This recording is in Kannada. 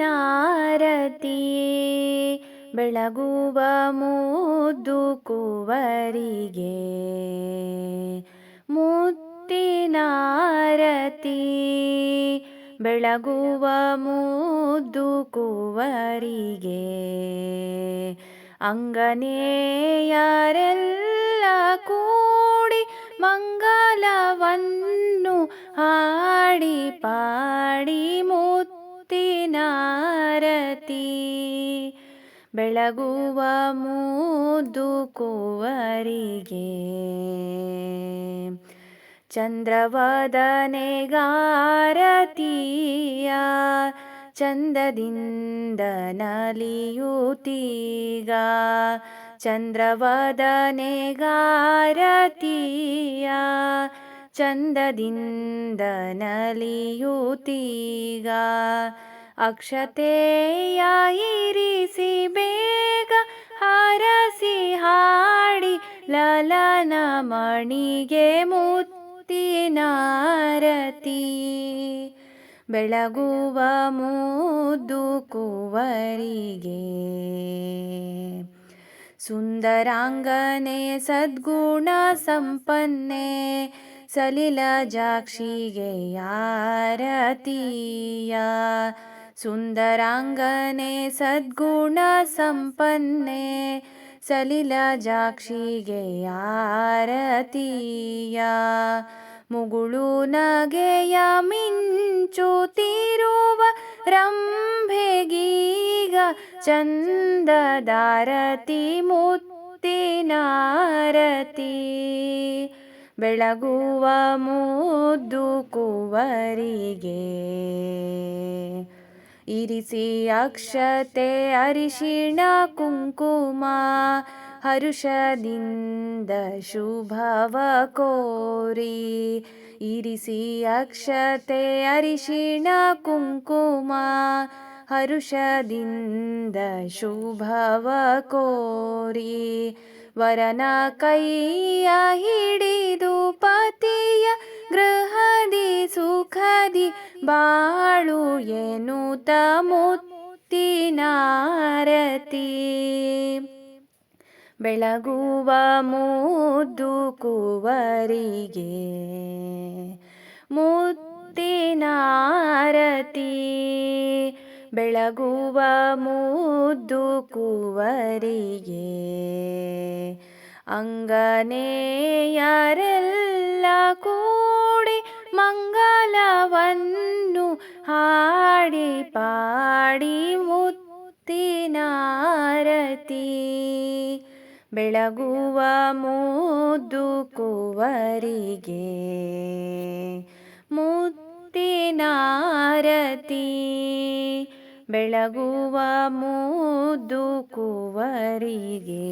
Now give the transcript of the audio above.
ಮುತ್ತಿನಾರತಿ ಬೆಳಗುವ ಮುದ್ದು ಕುವರಿಗೆ. ಮುತ್ತಿನಾರತಿ ಬೆಳಗುವ ಮುದ್ದು ಕುವರಿಗೆ. ಅಂಗನೇಯರೆಲ್ಲ ಕೂಡಿ ಮಂಗಲವನ್ನು ಹಾಡಿ ಪಾಡಿ ಮುತ್ತಿನಾರತಿ ಬೆಳಗುವ ಮೂದು ಕುವರಿಗೆ ಚಂದ್ರವದನೆಗಾರತಿಯ ಚಂದದಿಂದ ನಲಿಯುತ್ತೀಗ ಚಂದ್ರವದನೆಗಾರತಿಯ ಚಂದದಿಂದ ನಲಿಯುತ್ತೀಗ. ಅಕ್ಷತೆಯ ಇರಿಸಿ ಬೇಗ ಹರಸಿ ಹಾಡಿ ಲಲನ ಮಣಿಗೆ ಮುತ್ತಿನಾರತಿ ಬೆಳಗುವ ಮುದ್ದು ಕುವರಿಗೆ ಸುಂದರಾಂಗನೆ ಸದ್ಗುಣ ಸಂಪನ್ನೆ ಸಲಿಲ ಜಾಕ್ಷಿಗೆ ಯಾರತಿಯ? ಸುಂದರಾಂಗನೆ ಸದ್ಗುಣ ಸಂಪನ್ನೆ ಸಲಿಲ ಜಾಕ್ಷಿಗೆ ಆರತೀಯ. ಮುಗುಳು ನಗೆಯ ಮಿಂಚುತ್ತಿರುವ ರಂಭೆಗೀಗ ಚಂದದಾರತಿ ಮುತ್ತಿನಾರತಿ ಬೆಳಗುವ ಮುದ್ದು ಕುವರಿಗೆ ಇರಿಸಿ ಅಕ್ಷತೆ ಅರಿಶಿಣ ಕುಂಕುಮ, ಹರುಷದಿಂದ ಶುಭವ ಕೋರಿ. ಇರಿಸಿ ಅಕ್ಷತೆ ಅರಿಶಿಣ ಕುಂಕುಮ, ಹರುಷದಿಂದ ಶುಭವ ಕೋರಿ. ವರನ ಕೈಯ ಬಾಳು ಎನ್ನುತ್ತ ಮುತ್ತಿನಾರತಿ ಬೆಳಗುವ ಮುದ್ದು ಕುವರಿಗೆ. ಮುತ್ತಿನಾರತಿ ಬೆಳಗುವ ಮುದ್ದು ಕುವರಿಗೆ. ಅಂಗನೆಯರೆಲ್ಲ ಕೂಡಿ ಪಾಡಿ ಮುತ್ತಿನಾರತಿ ಬೆಳಗುವ ಮುದ್ದು ಕುವರಿಗೆ ಮುತ್ತಿನಾರತಿ ಬೆಳಗುವ ಮುದ್ದು ಕುವರಿಗೆ